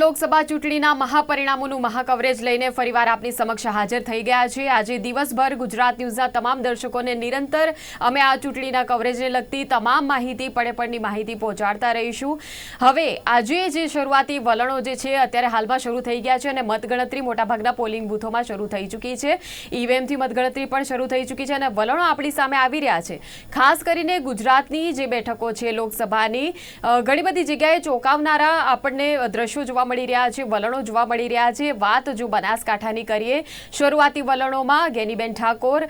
લોકસભા ચૂંટણીના મહાપરિણામોનું મહાકવરેજ લઈને ફરીવાર આપની સમક્ષ હાજર થઈ ગયા છે. આજે દિવસભર ગુજરાત ન્યૂઝના તમામ દર્શકોને નિરંતર અમે આ ચૂંટણીના કવરેજને લગતી તમામ માહિતી પડે પડની માહિતી પહોંચાડતા રહીશું. હવે આજે જે શરૂઆતી વલણો જે છે, અત્યારે હાલમાં શરૂ થઈ ગયા છે અને મતગણતરી મોટાભાગના પોલિંગ બૂથોમાં શરૂ થઈ ચૂકી છે. ઈવીએમથી મતગણતરી પણ શરૂ થઈ ચૂકી છે અને વલણો આપણી સામે આવી રહ્યા છે. ખાસ કરીને ગુજરાતની જે બેઠકો છે લોકસભાની ઘણી બધી જગ્યાએ ચોંકાવનારા આપણને દ્રશ્યો જોવા મળી રહ્યા છે, વલણો જોવા મળી રહ્યા છે. વાત જો બનાસકાંઠાની કરીએ, શરૂઆતી વલણોમાં ગેનીબેન ઠાકોર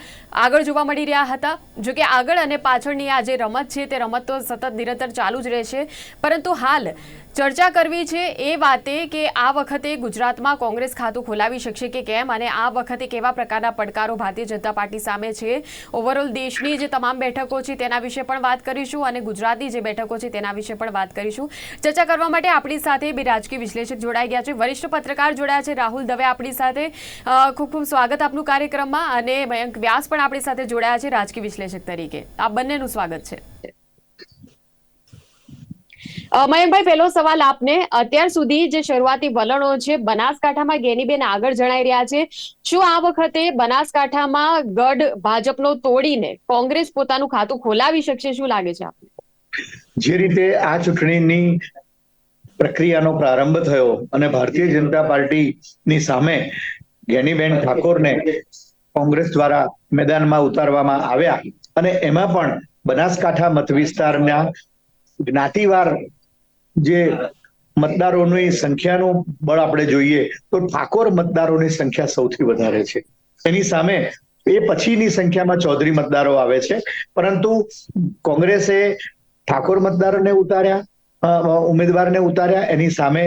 આગળ જોવા મળી રહ્યા હતા. જો કે આગળ અને પાછળની આ જે રમત છે, તે રમત તો સતત નિરંતર ચાલુ જ રહેશે. પરંતુ હાલ ચર્ચા કરવી છે એ વાતે કે આ વખતે ગુજરાતમાં કોંગ્રેસ ખાતું ખોલાવી શકશે કે કેમ અને આ વખતે કેવા પ્રકારના પડકારો ભારતીય જનતા પાર્ટી સામે છે? ઓવરઓલ દેશની જે તમામ બેઠકો છે તેના વિશે પણ વાત કરીશું અને ગુજરાતની જે બેઠકો છે તેના વિશે પણ વાત કરીશું. ચર્ચા કરવા માટે આપણી સાથે બે રાજકીય વિશ્લેષક જોડાઈ ગયા છે. વરિષ્ઠ પત્રકાર જોડાયા છે. રાહુલ દવે આપણી સાથે. ખૂબ ખૂબ સ્વાગત આપનું કાર્યક્રમમાં અને મયંક વ્યાસ પણ આપણી સાથે જોડાયા છે રાજકીય વિશ્લેષક તરીકે. આ બંનેનું સ્વાગત છે. મયંકભાઈ, પહેલો સવાલ આપને. અત્યાર સુધી જે શરૂઆતી વલણો છે, બનાસકાંઠામાં ગેનીબેન આગળ જણાઈ રહ્યા છે. શું આ વખતે બનાસકાંઠામાં ગઢ ભાજપનો તોડીને કોંગ્રેસ પોતાનું ખાતું ખોલાવી શકશે? શું લાગે છે આપને? જે રીતે આ ચૂંટણીની પ્રક્રિયાનો પ્રારંભ થયો અને ભારતીય જનતા પાર્ટીની સામે ગેનીબેન ઠાકોરને કોંગ્રેસ દ્વારા મેદાનમાં ઉતારવામાં આવ્યા. અને એમાં પણ બનાસકાંઠા મત વિસ્તારના જ્ઞાતિવાર જે મતદારોની સંખ્યાનું બળ આપણે જોઈએ, તો ઠાકોર મતદારોની સંખ્યા સૌથી વધારે છે. એની સામે એ પછીની સંખ્યામાં ચૌધરી મતદારો આવે છે. પરંતુ કોંગ્રેસે ઠાકોર મતદારોને ઉતાર્યા ઉમેદવારને ઉતાર્યા, એની સામે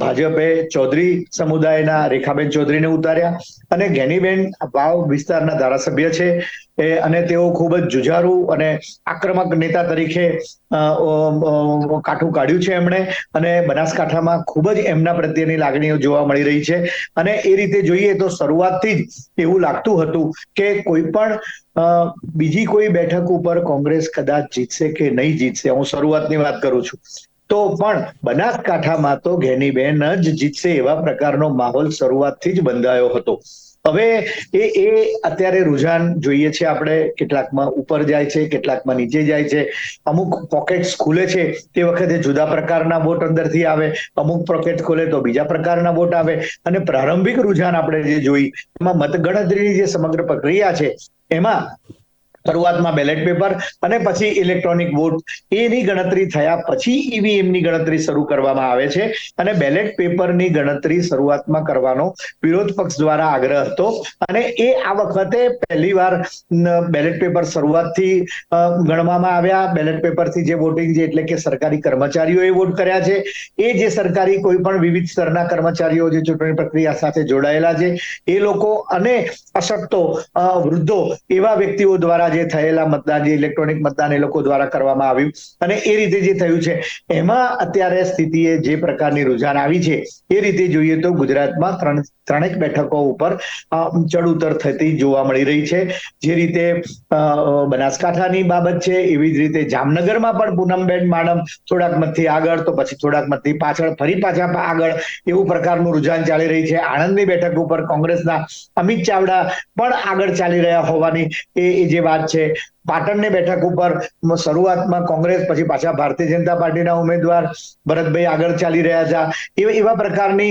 ભાજપે ચૌધરી સમુદાયના રેખાબેન ચૌધરીને ઉતાર્યા અને ઘેનીબેન વાવ વિસ્તારના ધારાસભ્ય છે. એ અને તેઓ ખૂબ જ જુજારુ અને આક્રમક નેતા તરીકે કાઠું કાઢ્યું છે એમણે અને બનાસકાંઠામાં ખૂબ જ એમના પ્રત્યેની લાગણીઓ જોવા મળી રહી છે. અને એ રીતે જોઈએ તો શરૂઆતથી જ એવું લાગતું હતું કે કોઈ પણ બીજી કોઈ બેઠક ઉપર કોંગ્રેસ કદાચ જીતશે કે નહીં જીતશે, હું શરૂઆતની વાત કરું છું. તો પણ બનાસકાંઠામાં તો ઘેનીબેન જ જીતશે એવા પ્રકારનો માહોલ શરૂઆતથી જ બંધાયો હતો. હવે એ એ અત્યારે રુઝાન જોઈએ છે આપણે કેટલાકમાં ઉપર જાય છે, કેટલાકમાં નીચે જાય છે. અમુક પોકેટ્સ ખુલે છે, તે વખતે જુદા પ્રકારના બોટ અંદરથી આવે. અમુક પોકેટ ખોલે તો બીજા પ્રકારના બોટ આવે. અને પ્રારંભિક રુઝાન આપણે જે જોઈ, એમાં મતગણતરીની જે સમગ્ર પ્રક્રિયા છે, એમાં શરૂઆતમાં બેલેટ પેપર અને પછી ઇલેક્ટ્રોનિક વોટ એની ગણતરી થયા પછી ઈવીએમની ગણતરી શરૂ કરવામાં આવે છે અને બેલેટ પેપરની ગણતરી શરૂઆતમાં કરવાનો વિરોધ પક્ષ દ્વારા આગ્રહ હતો. અને એ આ વખતે પહેલીવાર બેલેટ પેપર શરૂઆતથી ગણવામાં આવ્યા. બેલેટ પેપરથી જે વોટિંગ છે એટલે કે સરકારી કર્મચારીઓએ વોટ કર્યા છે. એ જે સરકારી કોઈ પણ વિવિધ સ્તરના કર્મચારીઓ જે ચૂંટણી પ્રક્રિયા સાથે જોડાયેલા છે, એ લોકો અને અશક્તો વૃદ્ધો એવા વ્યક્તિઓ દ્વારા જે થયેલા મતદાન, જે ઇલેક્ટ્રોનિક મતદાન એ લોકો દ્વારા કરવામાં આવ્યું. અને એ રીતે જે થયું છે, એમાં અત્યારે સ્થિતિએ જે પ્રકારની રુઝાન આવી છે, એ રીતે જોઈએ તો ગુજરાતમાં ત્રણ ત્રણેક બેઠકો ઉપર ચડ ઉતર થતી જોવા મળી રહી છે. જે રીતે બનાસકાંઠાની બાબત છે, એવી જ રીતે જામનગરમાં પણ પૂનમબેન માડમ થોડાક મતથી આગળ, તો પછી થોડાક મતથી પાછળ, ફરી પાછા આગળ એવું પ્રકારનું રુઝાન ચાલી રહી છે. આણંદની બેઠક ઉપર કોંગ્રેસના અમિત ચાવડા પણ આગળ ચાલી રહ્યા હોવાની એ જે વાત છે પાટણની બેઠક ઉપર શરૂઆતમાં કોંગ્રેસ, પછી પાછા ભારતીય જનતા પાર્ટીના ઉમેદવાર ભરતભાઈ આગળ ચાલી રહ્યા હતા એવા એવા પ્રકારની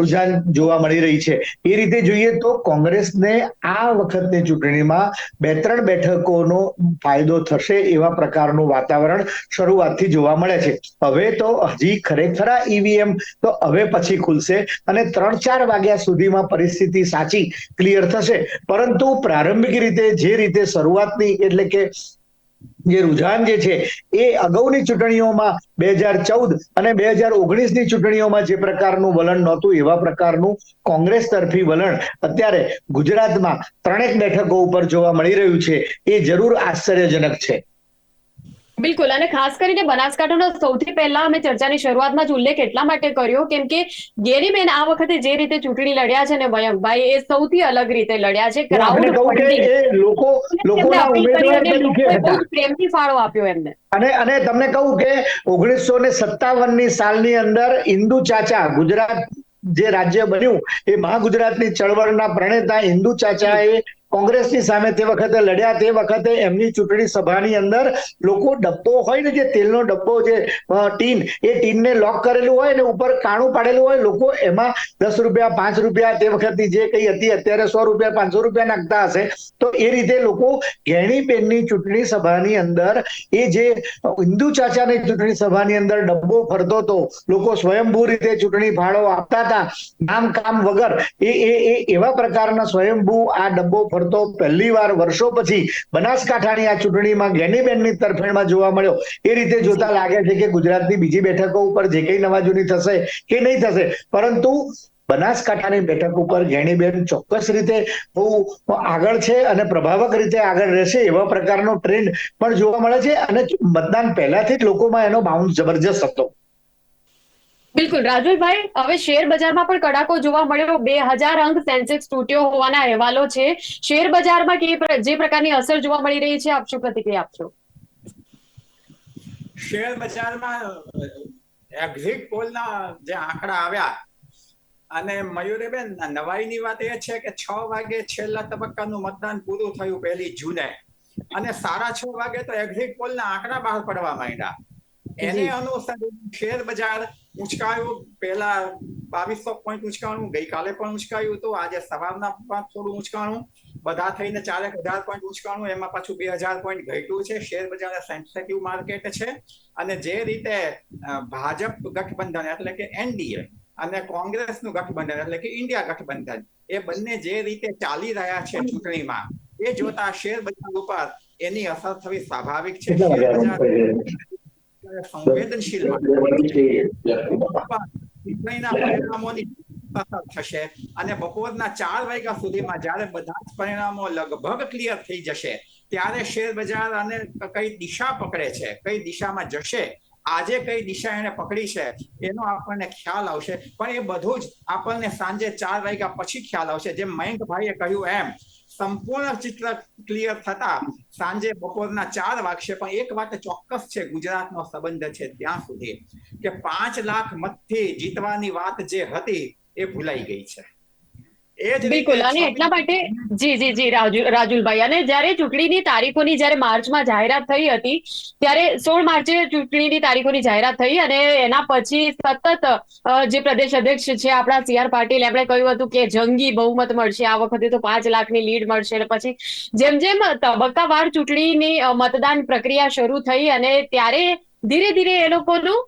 રુઝાન જોવા મળી રહી છે. એ રીતે જોઈએ તો કોંગ્રેસને આ વખતની ચૂંટણીમાં બે ત્રણ બેઠકોનો ફાયદો થશે એવા પ્રકારનું વાતાવરણ શરૂઆતથી જોવા મળે છે. હવે તો હજી ખરેખર ઈવીએમ તો હવે પછી ખુલશે અને ત્રણ ચાર વાગ્યા સુધીમાં પરિસ્થિતિ સાચી ક્લિયર થશે. પરંતુ પ્રારંભિક રીતે જે રીતે શરૂઆતની એટલે કે જે રુઝાન જે છે, એ અગાઉની ચૂંટણીઓમાં બે હજાર ચૌદ અને બે હજાર ઓગણીસની ચૂંટણીઓમાં જે પ્રકારનું વલણ નહોતું, એવા પ્રકારનું કોંગ્રેસ તરફી વલણ અત્યારે ગુજરાતમાં ત્રણેક બેઠકો ઉપર જોવા મળી રહ્યું છે. એ જરૂર આશ્ચર્યજનક છે. બિલકુલ. અને ખાસ કરીને બનાસકાંઠાનો સૌથી પહેલા અમે ચર્ચાની શરૂઆતમાં જ ઉલ્લેખ એટલા માટે કર્યો કેમ કે ગેરીબેન આ વખતે જે રીતે ચૂંટણી લડ્યા છે ને મયંકભાઈ એ સૌથી અલગ રીતે લડ્યા છે. ક્રાઉડ લોકો પ્રેમથી ફાળો આપ્યો એમને. અને અને તમને કહું કે ઓગણીસો ને સત્તાવનની સાલની અંદર હિન્દુ ચાચા ગુજરાત જે રાજ્ય બન્યું એ મહા ગુજરાતની ચળવળના પ્રણેતા ચાચા ચાચાએ કોંગ્રેસની સામે તે વખતે લડ્યા, તે વખતે એમની ચૂંટણી સભાની અંદર લોકો ડબ્બો હોય ને જે તેલનો ડબ્બો જે ટીન, એ ટીનને લોક કરેલું હોય ને ઉપર કાણું પાડેલું હોય, લોકો એમાં દસ રૂપિયા, પાંચ રૂપિયા તે વખતની જે કઈ હતી અત્યારે સો રૂપિયા, પાંચસો રૂપિયા નાખતા હશે. તો એ રીતે લોકો ઘેણીબેનની ચૂંટણી સભાની અંદર એ જે હિન્દુ ચાચાની ચૂંટણી સભાની અંદર ડબ્બો ફરતો હતો, લોકો સ્વયંભૂ રીતે ચૂંટણી ફાળો આપતા હતા, નામ કામ વગર, એ એ એવા પ્રકારના સ્વયંભૂ આ ડબ્બો ફરતો પહેલી વાર વર્ષો પછી બનાસકાંઠાની આ ચૂંટણીમાં ગેનીબેનની તરફેણમાં જોવા મળ્યો. એ રીતે જોતા લાગે છે કે ગુજરાતની બીજી બેઠકો ઉપર જે કઈ નવાજૂની થશે કે નહીં થશે, પરંતુ બનાસકાંઠાની બેઠક ઉપર ઘેણીબેન ચોક્કસ રીતે બહુ આગળ છે અને પ્રભાવક રીતે આગળ રહેશે એવા પ્રકારનો ટ્રેન્ડ પણ જોવા મળે છે અને મતદાન પહેલાથી જ લોકોમાં એનો બાઉન્સ જબરજસ્ત હતો. બિલકુલ. રાજુલભાઈ હવે શેર બજારમાં પણ કડાકો જોવા મળ્યો. બે હજાર અંક સેન્સેક્સ તૂટ્યો હોવાના અહેવાલો છે. શેર બજારમાં કે જે પ્રકારની અસર જોવા મળી રહી છે આપશો પ્રતિક્રિયા આપશો? શેર બજારમાં એક્ઝિટ પોલના જે આંકડા આવ્યા અને મયુરીબેન નવાઈની વાત એ છે કે છ વાગે છેલ્લા તબક્કાનું મતદાન પૂરું થયું પહેલી જૂને. અને સાડા છ વાગે તો એક્ઝિટ પોલના આંકડા બહાર પડવા માંડ્યા. એને અનુસરીને શેર બજાર ઉંચકાયું પહેલા બાવીસો પોઈન્ટ ઉંચકાણું ગઈકાલે પણ ઉંચકાયું હતું. આજે સવારના પણ થોડું ઉંચકાણું બધા થઈને ચારેક હજાર પોઈન્ટ ઉંચકાણું એમાં પાછું બે હજાર પોઈન્ટ ઘટ્યું છે. શેર બજાર સેન્સિટિવ માર્કેટ છે. અને જે રીતે ભાજપ ગઠબંધન એટલે કે એનડીએ અને કોંગ્રેસનું ગઠબંધન એટલે કે ઇન્ડિયા ગઠબંધન એ બંને જે રીતે ચાલી રહ્યા છે ચૂંટણીમાં એ જોતા શેર બજાર ઉપર એની અસર થવી સ્વાભાવિક છે. શેર બજાર સંવેદનશીલ ચૂંટણીના પરિણામોની થશે અને બપોરના ચાર વાગ્યા સુધીમાં જ્યારે બધા જ પરિણામો લગભગ ક્લિયર થઈ જશે ત્યારે શેર બજાર અને કઈ દિશા પકડે છે કઈ દિશામાં જશે આજે કઈ દિશા એને પકડી છે એનો આપણને ખ્યાલ આવશે. પણ એ બધું જ આપણને સાંજે ચાર વાગ્યા પછી ખ્યાલ આવશે. જેમ મયંકભાઈએ કહ્યું એમ સંપૂર્ણ ચિત્ર ક્લિયર થતા સાંજે બપોરના ચાર વાગશે પણ એક વાત ચોક્કસ છે, ગુજરાતનો સંબંધ છે ત્યાં સુધી કે પાંચ લાખ મતથી જીતવાની વાત જે હતી એ ભૂલાઈ ગઈ છે. બિલકુલ. અને એટલા માટે જી જી જી રાજુલભાઈ. અને જ્યારે ચૂંટણીની તારીખોની જ્યારે માર્ચમાં જાહેરાત થઈ હતી ત્યારે સોળ માર્ચે ચૂંટણીની તારીખોની જાહેરાત થઈ અને એના પછી સતત જે પ્રદેશ અધ્યક્ષ છે આપણા સી આર પાટીલ એમણે કહ્યું હતું કે જંગી બહુમત મળશે. આ વખતે તો પાંચ લાખની લીડ મળશે. અને પછી જેમ જેમ તબક્કાવાર ચૂંટણીની મતદાન પ્રક્રિયા શરૂ થઈ અને ત્યારે ધીરે ધીરે એ લોકોનું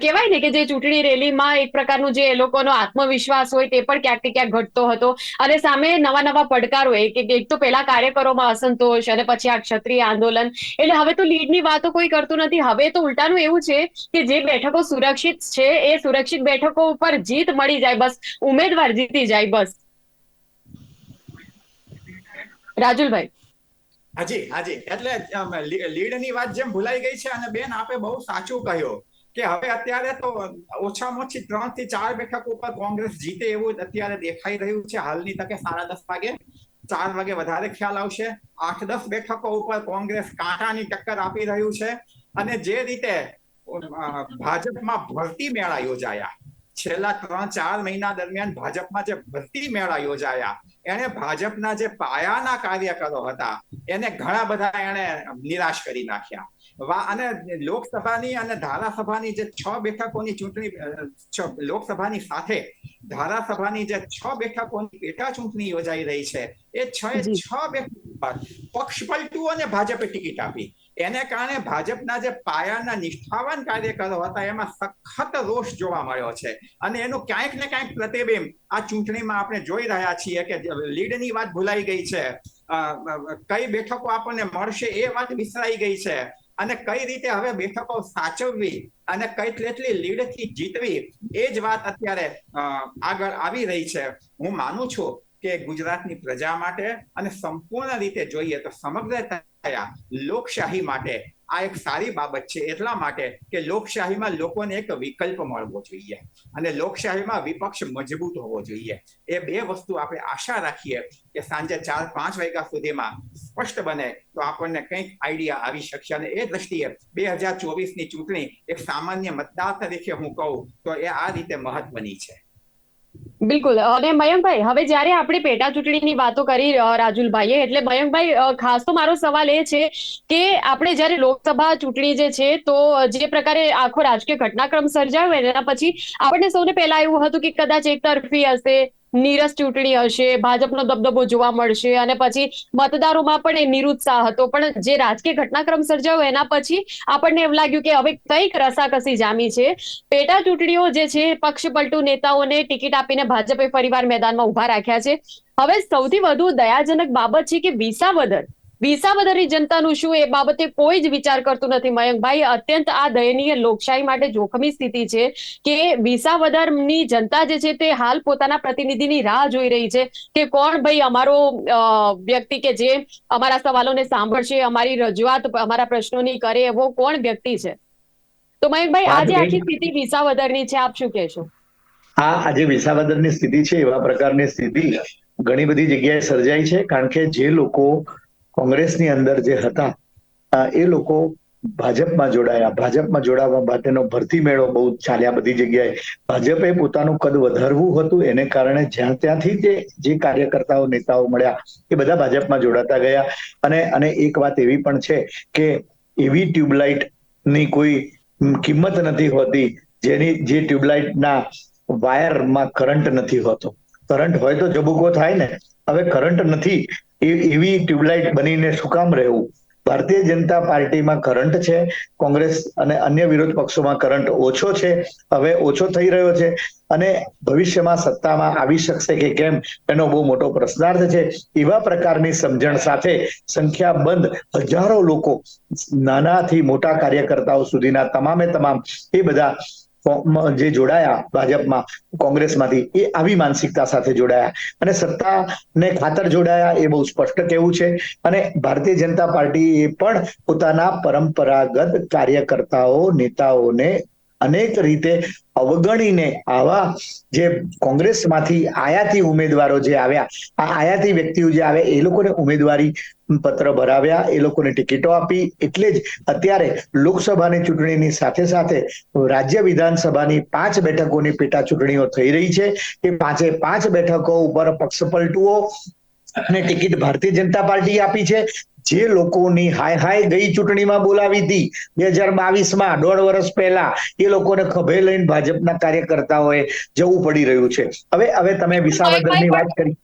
કહેવાય ને કે જે ચૂંટણી રેલીમાં એક પ્રકારનું જે એ લોકોનો આત્મવિશ્વાસ હોય તે પણ ક્યાંક ક્યાંક ઘટતો હતો. અને સામે નવા નવા પડકારો એક એક તો પેલા કાર્યકરોમાં અસંતોષ અને પછી આ ક્ષત્રિય આંદોલન. એટલે હવે તો લીડની વાતો કોઈ કરતું નથી. હવે તો ઉલટાનું એવું છે કે જે બેઠકો સુરક્ષિત છે, એ સુરક્ષિત બેઠકો ઉપર જીત મળી જાય. બસ, ઉમેદવાર જીતી જાય, બસ. રાજુલભાઈ. હાજી હાજી. એટલે લીડની વાત જેમ ભૂલાઈ ગઈ છે અને બેન આપે બહુ સાચું કહ્યું. કે હવે અત્યારે તો ઓછામાં ઓછી ત્રણથી ચાર બેઠક ઉપર કોંગ્રેસ જીતે એવું અત્યારે દેખાઈ રહ્યું છે. હાલની તકે સાડા દસ વાગે, ચાર વાગે વધારે ખ્યાલ આવશે. આઠ દસ બેઠકો ઉપર કોંગ્રેસ કાંટાની ટક્કર આપી રહ્યું છે. અને જે રીતે ભાજપમાં ભરતી મેળા યોજાયા, છેલ્લા ત્રણ ચાર મહિના દરમિયાન ભાજપમાં જે ભરતી મેળા યોજાયા એને ભાજપના જે પાયાના કાર્યકરો હતા એને ઘણા બધા એને નિરાશ કરી નાખ્યા. અને લોકસભાની અને ધારાસભાની જે છ બેઠકોની ચૂંટણી લોકસભાની સાથે ધારાસભાની જે છ બેઠકોની પેટા ચૂંટણી યોજાઈ રહી છે એ છ છ બેઠક પર પક્ષ પલટું અને ભાજપે ટિકિટ આપી. એને કારણે ભાજપના જે પાયાના નિષ્ઠાવાન કાર્યકરો હતા, એમાં સખત રોષ જોવા મળ્યો છે. અને એનું ક્યાંક ને ક્યાંક પ્રતિબિંબ આ ચૂંટણીમાં આપણે જોઈ રહ્યા છીએ કે લીડની વાત ભૂલાઈ ગઈ છે. કઈ બેઠકો આપણને મળશે એ વાત વિસરાઈ ગઈ છે. અને કઈ રીતે હવે બેઠકો સાચવવી અને કઈ કેટલી લીડથી જીતવી એ જ વાત અત્યારે આગળ આવી રહી છે. હું માનું છું કે ગુજરાતની પ્રજા માટે અને સંપૂર્ણ રીતે જોઈએ તો સમગ્ર લોકશાહી માટે આ એક સારી બાબત છે. એટલા માટે કે લોકશાહીમાં લોકોને એક વિકલ્પ મળવો જોઈએ અને લોકશાહીમાં વિપક્ષ મજબૂત હોવો જોઈએ. એ બે વસ્તુ આપણે આશા રાખીએ કે સાંજે ચાર પાંચ વાગ્યા સુધીમાં સ્પષ્ટ બને તો આપણને કંઈક આઈડિયા આવી શકશે અને એ દ્રષ્ટિએ બે હજાર ચોવીસની ચૂંટણી એક સામાન્ય મતદાર તરીકે હું કહું તો એ આ રીતે મહત્વની છે. બિલકુલ. અને મયંકભાઈ, હવે જ્યારે આપણે પેટા ચૂંટણીની વાતો કરી રાજુલભાઈએ, એટલે મયંકભાઈ ખાસ તો મારો સવાલ એ છે કે આપણે જ્યારે લોકસભા ચૂંટણી જે છે, તો જે પ્રકારે આખો રાજકીય ઘટનાક્રમ સર્જાયો, એના પછી આપણને સૌને પહેલા એવું હતું કે કદાચ એક તરફી હશે નીરસ ચૂંટણી હશે, ભાજપનો દબદબો જોવા મળશે અને પછી મતદારોમાં પણ એ નિરુત્સાહ હતો. પણ જે રાજકીય ઘટનાક્રમ સર્જાયો એના પછી આપણને એમ લાગ્યું કે હવે કંઈક રસાકસી જામી છે. પેટા ચૂંટણીઓ જે છે પક્ષ પલટુ નેતાઓને ટિકિટ આપીને ભાજપે ફરીવાર મેદાનમાં ઊભા રાખ્યા છે. હવે સૌથી વધુ દયાજનક બાબત છે કે વિસાવદર. વિસાવદરની જનતાનું શું એ બાબતે કોઈ જ વિચાર કરતું નથી? મયંકભાઈ અત્યંત આ દયનીય લોકશાહી માટે જોખમી સ્થિતિ છે કે વિસાવદરની જનતા જે છે તે હાલ પોતાના પ્રતિનિધિની રાહ જોઈ રહી છે કે કોણ ભાઈ અમારો વ્યક્તિ કે જે અમારા સવાલોને સાંભળશે અમારી રજૂઆત અમારા પ્રશ્નોની કરે એવો કોણ વ્યક્તિ છે? તો મયંકભાઈ આજે આખી સ્થિતિ વિસાવદરની છે આપ શું કહેશો? હા આજે વિસાવદરની સ્થિતિ છે એવા પ્રકારની સ્થિતિ ઘણી બધી જગ્યાએ સર્જાઈ છે કારણ કે જે લોકો કોંગ્રેસની અંદર જે હતા એ લોકો ભાજપમાં જોડાયા. ભાજપમાં જોડાવા માટેનો ભરતી મેળો બહુ ચાલ્યા બધી જગ્યાએ. ભાજપે પોતાનું કદ વધારવું હતું, એને કારણે જ્યાં ત્યાંથી જે જે કાર્યકર્તાઓ, નેતાઓ મળ્યા, એ બધા ભાજપમાં જોડાતા ગયા. અને અને એક વાત એવી પણ છે કે એવી ટ્યુબલાઇટની કોઈ કિંમત નથી હોતી, જેની, જે ટ્યુબલાઇટના વાયરમાં કરંટ નથી હોતો. કરંટ હોય તો જબુકો થાય ને. હવે કરંટ નથી એવી ટ્યુબલાઇટ બનીને શું કામ રહેવું? ભારતીય જનતા પાર્ટીમાં કરંટ છે, કોંગ્રેસ અને અન્ય વિરોધ પક્ષોમાં કરંટ ઓછો છે, હવે ઓછો થઈ રહ્યો છે અને ભવિષ્યમાં સત્તામાં આવી શકશે કે કેમ એનો બહુ મોટો પ્રશ્નાર્થ છે. એવા પ્રકારની સમજણ સાથે સંખ્યાબંધ હજારો લોકો નાનાથી મોટા કાર્યકર્તાઓ સુધીના તમામે તમામ એ બધા જે જોડાયા ભાજપમાં, કોંગ્રેસમાંથી, એ આવી માનસિકતા સાથે જોડાયા. અને સત્તાને ખાતર જોડાયા એ બહુ સ્પષ્ટ કેવું છે. અને ભારતીય જનતા પાર્ટી એ પણ પોતાના પરંપરાગત કાર્યકર્તાઓ, નેતાઓને અનેક રીતે અવગણીને આવા જે કોંગ્રેસમાંથી આયાતી ઉમેદવારો જે આવ્યા, આ આયાતી વ્યક્તિઓ જે આવે એ લોકોને ઉમેદવારી પત્ર ભરાવ્યા, એ લોકોને ટિકિટો આપી, એટલે જ અત્યારે લોકસભાની ચૂંટણીની સાથે સાથે રાજ્ય વિધાનસભાની પાંચ બેઠકોની પેટા ચૂંટણીઓ થઈ રહી છે. એ પાંચે પાંચ બેઠકો ઉપર પક્ષપલટુઓ અને ટિકિટ ભારતીય જનતા પાર્ટી આપી છે. જે લોકોની હાય હાય ગઈ ચૂંટણીમાં બોલાવી હતી બે હજાર બાવીસમાં દોઢ વર્ષ પહેલા એ લોકોને ખભે લઈને ભાજપના કાર્યકર્તાઓએ જવું પડી રહ્યું છે. હવે હવે તમે વિસાવદરની વાત કરી.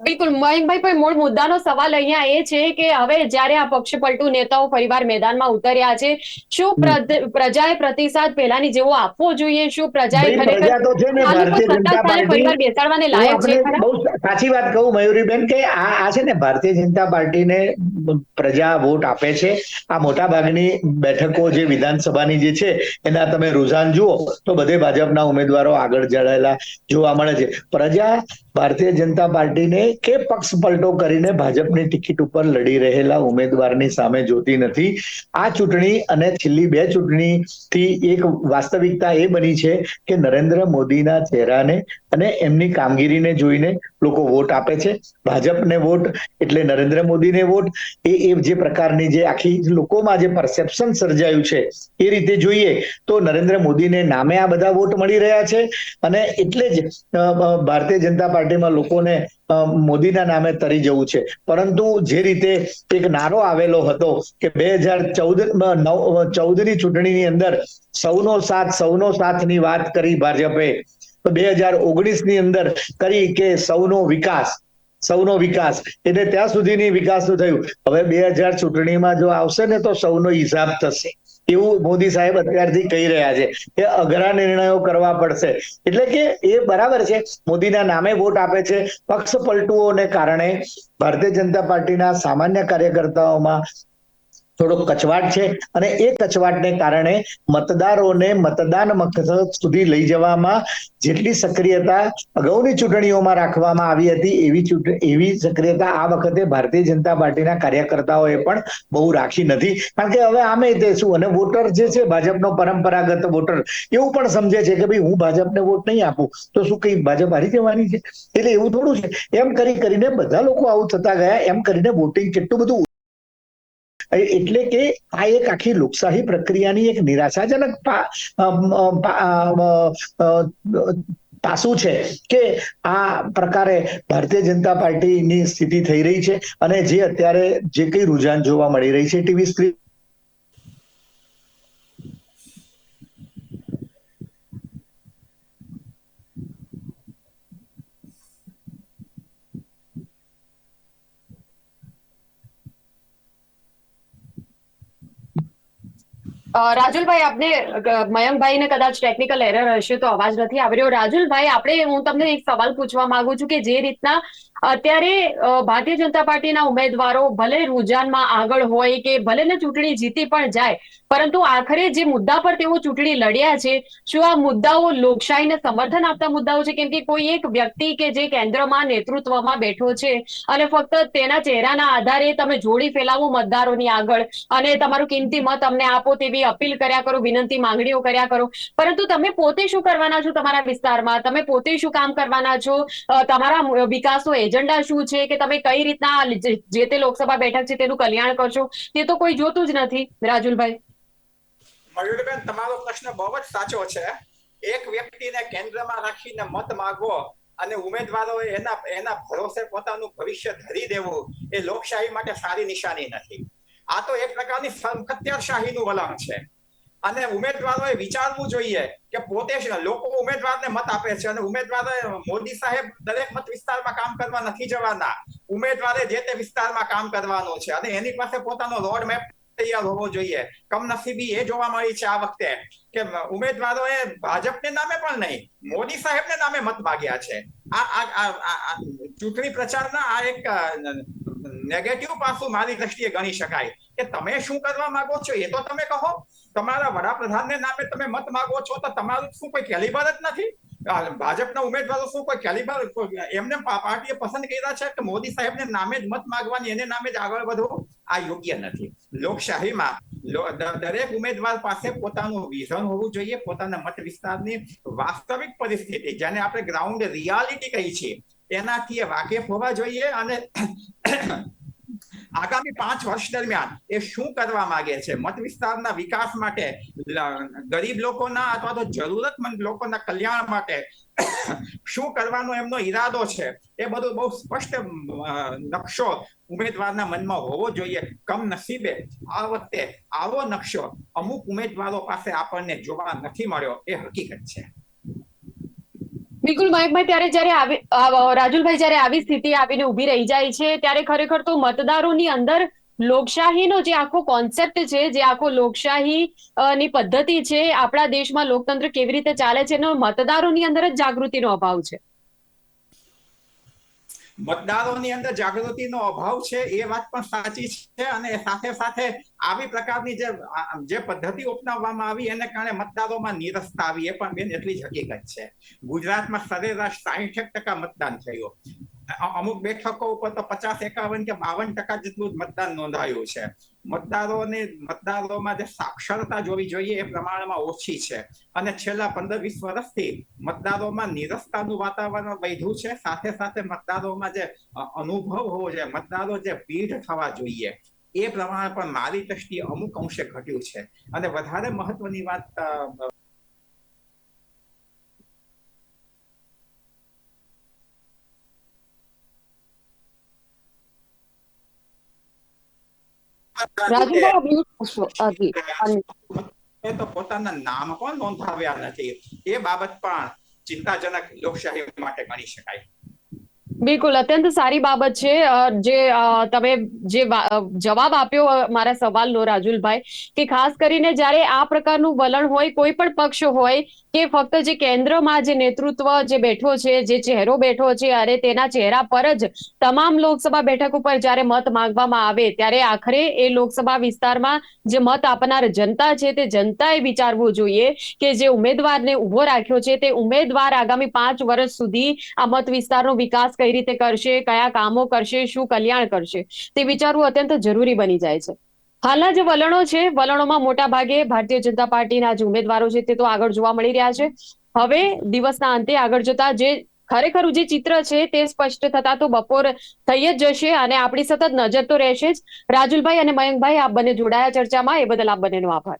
બિલકુલ. મયંકભાઈ પણ મૂળ મુદ્દાનો સવાલ અહીંયા એ છે કે હવે જ્યારે આ પક્ષ પલટુ નેતાઓ ફરીવાર મેદાનમાં ઉતર્યા છે શું પ્ર- પ્રજાએ પ્રતિસાદ પહેલાની જેવો આપવો જોઈએ? શું પ્રજાએ ખરેખર છે ને ભારતીય જનતા પાર્ટી? બેસાડવાને લાયક છે? સાચી વાત કહું મયુરીબેન કે આ આ છે ને ભારતીય જનતા પાર્ટીને પ્રજા વોટ આપે છે. આ મોટા ભાગની બેઠકો જે વિધાનસભાની જે છે એના તમે રુઝાન જુઓ તો બધે ભાજપના ઉમેદવારો આગળ જડાયેલા જોવા મળે છે. પ્રજા ભારતીય જનતા પાર્ટીને કે પક્ષ પલટો કરીને ભાજપની ટિકિટ ઉપર લડી રહેલા ઉમેદવારની સામે જોતી નથી. આ ચૂંટણી અને છેલ્લી બે ચૂંટણીથી એક વાસ્તવિકતા એ બની છે કે નરેન્દ્ર મોદીના ચહેરાને અને એમની કામગીરીને જોઈને લોકો વોટ આપે છે. ભાજપને વોટ, એટલે નરેન્દ્ર મોદીને વોટ, એ એ જે પ્રકારની જે આખી લોકોમાં જે પરસેપ્શન સર્જાયું છે, એ રીતે જોઈએ તો નરેન્દ્ર મોદીને નામે આ બધા વોટ મળી રહ્યા છે. અને એટલે જ ભારતીય જનતા પાર્ટીમાં લોકોને મોદીના નામે તરી જવું છે. પરંતુ જે રીતે એક નારો આવેલો હતો કે બે હજાર ચૌદ નવ ચૌદની ચૂંટણીની અંદર સૌનો સાથ, સૌનો સાથની વાત કરી ભાજપે બે હજાર ઓગણીસની અંદર કરી કે સૌનો વિકાસ સૌનો વિકાસ. એટલે ત્યાં સુધીની વિકાસનું થયું. હવે બે હજાર ચૂંટણીમાં જો આવશે ને તો સૌનો હિસાબ થશે. એવું મોદી સાહેબ અત્યારથી કહી રહ્યા છે કે અઘરા નિર્ણયો કરવા પડશે. એટલે કે એ બરાબર છે. મોદીના નામે વોટ આપે છે. પક્ષ પલટુઓને કારણે ભારતીય જનતા પાર્ટીના સામાન્ય કાર્યકર્તાઓમાં થોડો કચવાટ છે અને એ કચવાટને કારણે મતદારોને મતદાન મથક સુધી લઈ જવામાં જેટલી સક્રિયતા અગાઉની ચૂંટણીઓમાં રાખવામાં આવી હતી એવી એવી સક્રિયતા આ વખતે ભારતીય જનતા પાર્ટીના કાર્યકર્તાઓએ પણ બહુ રાખી નથી. કારણ કે હવે આમે તે શું, અને વોટર જે છે ભાજપનો પરંપરાગત વોટર, એવું પણ સમજે છે કે ભાઈ હું ભાજપને વોટ નહીં આપું, તો શું કઈ ભાજપ હારી જવાની છે? એટલે એવું થોડું છે. એમ કરી કરીને બધા લોકો આવું થતા ગયા, એમ કરીને વોટિંગ કેટલું બધું એટલે કે આ એક આખી લોકશાહી પ્રક્રિયાની એક નિરાશાજનક પાસું છે કે આ પ્રકારે ભારતીય જનતા પાર્ટીની સ્થિતિ થઈ રહી છે અને જે અત્યારે જે કઈ રુઝાન જોવા મળી રહી છે, ટીવી સ્ક્રીન રાજુલભાઈ, આપને મયંકભાઈને કદાચ ટેકનિકલ એરર હશે તો અવાજ નથી આવી રહ્યો. રાજુલભાઈ, આપણે, હું તમને એક સવાલ પૂછવા માંગુ છું કે જે રીતના અત્યારે ભારતીય જનતા પાર્ટીના ઉમેદવારો ભલે રુઝાનમાં આગળ હોય કે ભલે ને ચૂંટણી જીતી પણ જાય, પરંતુ આખરે જે મુદ્દા પર તેઓ ચૂંટણી લડ્યા છે, શું આ મુદ્દાઓ લોકશાહીને સમર્થન આપતા મુદ્દાઓ છે? કેમ કે કોઈ એક વ્યક્તિ કે જે કેન્દ્રમાં નેતૃત્વમાં બેઠો છે અને ફક્ત તેના ચહેરાના આધારે તમે જોડી ફેલાવો મતદારોની આગળ અને તમારું કિંમતી મત અમને આપો તેવી અપીલ કર્યા કરો, વિનંતી, માંગણીઓ કર્યા કરો. પરંતુ તમે પોતે શું કરવાના છો તમારા વિસ્તારમાં? તમે પોતે શું કામ કરવાના છો? તમારા વિકાસનો એજન્ડા શું છે? કે તમે કઈ રીતના જે તે લોકસભા બેઠક છે તેનું કલ્યાણ કરશો? તે તો કોઈ જોતું જ નથી, રાજુલભાઈ. મયુરબેન, તમારો પ્રશ્ન બહુ જ સાચો છે. એક વ્યક્તિને કેન્દ્રમાં રાખીને મત માંગવો અને ઉમેદવારોએ એના એના ભરોસે પોતાનું ભવિષ્ય ધરી દેવું એ લોકશાહી માટે સારી નિશાની નથી. આ તો એક પ્રકારની ખત્યારશાહીનું વલણ છે. અને ઉમેદવારોએ વિચારવું જોઈએ કે પોતે લોકો ઉમેદવારને મત આપે છે અને ઉમેદવારોએ મોદી સાહેબ દરેક મત વિસ્તારમાં કામ કરવા નથી જવાના. ઉમેદવારે જે તે વિસ્તારમાં કામ કરવાનો છે અને એની પાસે પોતાનો રોડ મેપ તૈયાર હોવો જોઈએ. કમનસીબી એ જોવા મળી છે આ વખતે કે ઉમેદવારોએ ભાજપને નામે પણ નહીં, મોદી સાહેબને નામે મત માગ્યા છે. આ ચૂંટણી પ્રચારના આ એક નેગેટિવ પાસું મારી દ્રષ્ટિએ ગણી શકાય. કે તમે શું કરવા માંગો છો એ તો તમે કહો. તમારા વડાપ્રધાનને નામે તમે મત માંગો છો તો તમારું શું કોઈ કેલિબર જ નથી? ભાજપના ઉમેદવારો શું કોઈ કેલિબર એમને પાર્ટીએ પસંદ કર્યા છે કે મોદી સાહેબને નામે જ મત માંગવાની, એને નામે જ આગળ વધવું? આ યોગ્ય નથી. લોકશાહીમાં દરેક ઉમેદવાર પાસે પોતાનું વિઝન હોવું જોઈએ, પોતાના મત વિસ્તારની વાસ્તવિક પરિસ્થિતિ. જેને આપણે ગ્રાઉન્ડ રિયાલિટી કહી છીએ. એનાથી એ વાકેફ હોવા જોઈએ અને આગામી પાંચ વર્ષ દરમિયાન એ શું કરવા માંગે છે? મત વિસ્તારના વિકાસ માટે ગરીબ લોકોના અથવા તો જરૂરતમંદ લોકોના કલ્યાણ માટે શું કરવાનો એમનો ઈરાદો છે? એ બધું બહુ સ્પષ્ટ નકશો ઉમેદવારના મનમાં હોવો જોઈએ. કમ નસીબે આ વખતે આવો નકશો અમુક ઉમેદવારો પાસે આપણને જોવા નથી મળ્યો. એ હકીકત છે. બિલકુલ મયંકભાઈ ત્યારે જ્યારે આવી રાજુલભાઈ જયારે આવી સ્થિતિ આવીને ઊભી રહી જાય છે, ત્યારે ખરેખર તો મતદારોની અંદર લોકશાહીનો જે આખો કોન્સેપ્ટ છે, જે આખો લોકશાહી ની પદ્ધતિ છે, આપણા દેશમાં લોકતંત્ર કેવી રીતે ચાલે છે, એનો મતદારોની અંદર જ જાગૃતિનો અભાવ છે. મતદારોની અંદર જાગૃતિનો અભાવ છે, એ વાત પણ સાચી છે અને સાથે સાથે આવી પ્રકારની જે જે પદ્ધતિ અપનાવવામાં આવી એને કારણે મતદારોમાં નિરસતા આવી, એ પણ બેન એટલી જ હકીકત છે. ગુજરાતમાં સરેરાશ સાહીઠ ટકા મતદાન થયું. અમુક બેઠકો ઉપર તો પચાસ એકાવન કે બાવન ટકા જેટલું જ મતદાન નોંધાયું છે. મતદારોને, મતદારોમાં જે સાક્ષરતા જોવી જોઈએ એ પ્રમાણમાં ઓછી છે. અને છેલ્લા પંદર વીસ વર્ષથી મતદારોમાં નિરસતાનું વાતાવરણ વધ્યું છે. સાથે સાથે મતદારોમાં જે અનુભવ હોવો જોઈએ, મતદારો જે પીઢ થવા જોઈએ, એ પ્રમાણે પણ મારી દ્રષ્ટિએ અમુક અંશે ઘટ્યું છે. અને વધારે મહત્વની વાત અ, રાજુલભાઈ આ mute કરશો. હા, જી. અન- એ તો પોતાના નામ પણ નોંધાવ્યા નથી. એ બાબત પણ ચિંતાજનક લોકશાહી માટે ગણી શકાય. બિલકુલ અત્યંત સારી બાબત છે. જે તમે જે જવાબ આપ્યો મારા સવાલનો રાજુલભાઈ કે ખાસ કરીને જ્યારે આ પ્રકારનું વલણ હોય કોઈ પણ પક્ષ હોય કે ફક્ત જે કેન્દ્રમાં જે નેતૃત્વ જે બેઠો છે, જે ચહેરો બેઠો છે, અરે તેના ચહેરા પર જ તમામ લોકસભા બેઠક ઉપર જ્યારે મત માંગવામાં આવે ત્યારે આખરે એ લોકસભા વિસ્તારમાં જે મત આપનાર જનતા છે તે જનતાએ વિચારવું જોઈએ કે જે ઉમેદવારને ઊભો રાખ્યો છે તે ઉમેદવાર આગામી પાંચ વર્ષ સુધી આ મત વિસ્તારનો વિકાસ કઈ રીતે કરશે, કયા કામો કરશે, શું કલ્યાણ કરશે તે વિચારવું અત્યંત જરૂરી બની જાય છે. હાલના જે વલણો છે, વલણોમાં મોટા ભાગે ભારતીય જનતા પાર્ટીના જે ઉમેદવારો છે તે તો આગળ જોવા મળી રહ્યા છે. હવે દિવસના અંતે આગળ જતા જે ખરેખર જે ચિત્ર છે તે સ્પષ્ટ થતા તો બપોર થઈ જ જશે અને આપણી સતત નજર તો રહેશે જ. રાજુલભાઈ અને મયંકભાઈ, આપ બંને જોડાયા ચર્ચામાં, એ બદલ આપ બંનેનો આભાર.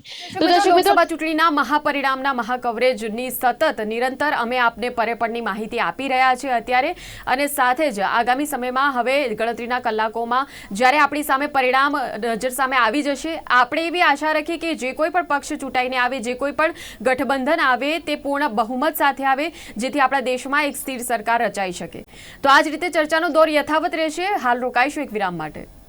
તો દર્શક મિત્રો- લોકસભા ચૂંટણીના મહાપરિણામના મહાકવરેજની સતત નિરંતર અમે આપને પરેપરની માહિતી આપી રહ્યા છીએ અત્યારે અને સાથે જ આગામી સમયમાં હવે ગણતરીના કલાકોમાં જ્યારે આપણી સામે પરિણામ નજર સામે આવી જશે આપણે એવી આશા રાખીએ કે જે કોઈ પણ પક્ષ ચૂંટાઈને આવે જે કોઈ પણ ગઠબંધન આવે તે પૂર્ણ બહુમત સાથે આવે જેથી આપણા દેશમાં એક સ્થિર સરકાર રચાઈ શકે. તો આ જ રીતે ચર્ચાનો દોર યથાવત રહેશે. હાલ રોકાઈશું એક વિરામ માટે.